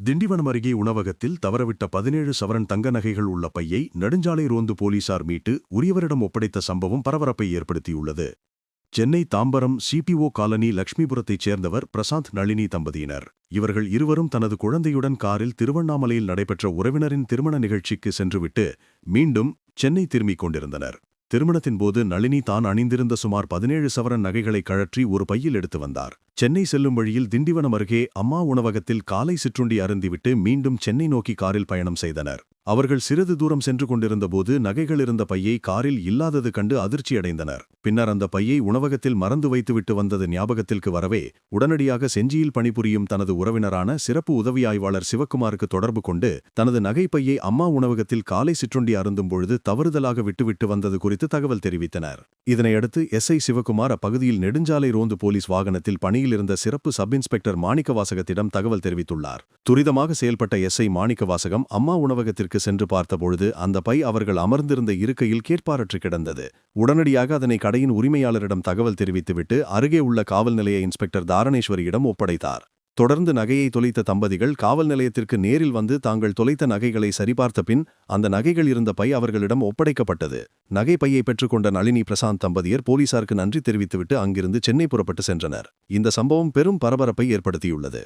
திண்டிவனம் அருகே உணவகத்தில் தவறவிட்ட பதினேழு சவரன் தங்க நகைகள் உள்ள பையை நெடுஞ்சாலை ரோந்து போலீசார் மீட்டு உரியவரிடம் ஒப்படைத்த சம்பவம் பரபரப்பை ஏற்படுத்தியுள்ளது. சென்னை தாம்பரம் சிபிஓ காலனி லட்சுமிபுரத்தைச் சேர்ந்தவர் பிரசாந்த் நளினி தம்பதியினர். இவர்கள் இருவரும் தனது குழந்தையுடன் காரில் திருவண்ணாமலையில் நடைபெற்ற உறவினரின் திருமண நிகழ்ச்சிக்கு சென்றுவிட்டு மீண்டும் சென்னை திரும்பிக் கொண்டிருந்தனர். திருமணத்தின் போது நளினி தான் அணிந்திருந்த சுமார் பதினேழு சவரன் நகைகளை கழற்றி ஒரு பையில் எடுத்து வந்தார். சென்னை செல்லும் வழியில் திண்டிவனம் அருகே அம்மா உணவகத்தில் காலை சிற்றுண்டி அருந்திவிட்டு மீண்டும் சென்னை நோக்கி காரில் பயணம் செய்தனர். அவர்கள் சிறிது தூரம் சென்று கொண்டிருந்தபோது நகைகள் இருந்த பையை காரில் இல்லாதது கண்டு அதிர்ச்சியடைந்தனர். பின்னர் அந்த பையை உணவகத்தில் மறந்து வைத்துவிட்டு வந்தது ஞாபகத்திற்கு வரவே உடனடியாக செஞ்சியில் பணிபுரியும் தனது உறவினரான சிறப்பு உதவி ஆய்வாளர் சிவக்குமாருக்கு தொடர்பு கொண்டு தனது நகை பையை அம்மா உணவகத்தில் காலை சிற்றுண்டி அருந்தும் பொழுது தவறுதலாக விட்டுவிட்டு வந்தது குறித்து தகவல் தெரிவித்தனர். இதனையடுத்து எஸ். ஐ. சிவக்குமார் அப்பகுதியில் நெடுஞ்சாலை ரோந்து போலீஸ் வாகனத்தில் பணியில் இருந்த சிறப்பு சப் இன்ஸ்பெக்டர் மாணிக்கவாசகத்திடம் தகவல் தெரிவித்துள்ளார். துரிதமாக செயல்பட்ட எஸ். ஐ. மாணிக்கவாசகம் அம்மா உணவகத்திற்கு சென்று பார்த்தபொழுது அந்த பை அவர்கள் அமர்ந்திருந்த இருக்கையில் கேட்பாரற்று கிடந்தது. உடனடியாக அதனை கடையின் உரிமையாளரிடம் தகவல் தெரிவித்துவிட்டு அருகே உள்ள காவல் நிலைய இன்ஸ்பெக்டர் தாரணேஸ்வரியிடம் ஒப்படைத்தார். தொடர்ந்து நகையை தொலைத்த தம்பதிகள் காவல் நிலையத்திற்கு நேரில் வந்து தாங்கள் தொலைத்த நகைகளை சரிபார்த்த பின் அந்த நகைகள் இருந்த பை அவர்களிடம் ஒப்படைக்கப்பட்டது. நகை பையை பெற்றுக்கொண்ட நளினி பிரசாந்த் தம்பதியர் போலீசாருக்கு நன்றி தெரிவித்துவிட்டு அங்கிருந்து சென்னை புறப்பட்டு சென்றனர். இந்த சம்பவம் பெரும் பரபரப்பை ஏற்படுத்தியுள்ளது.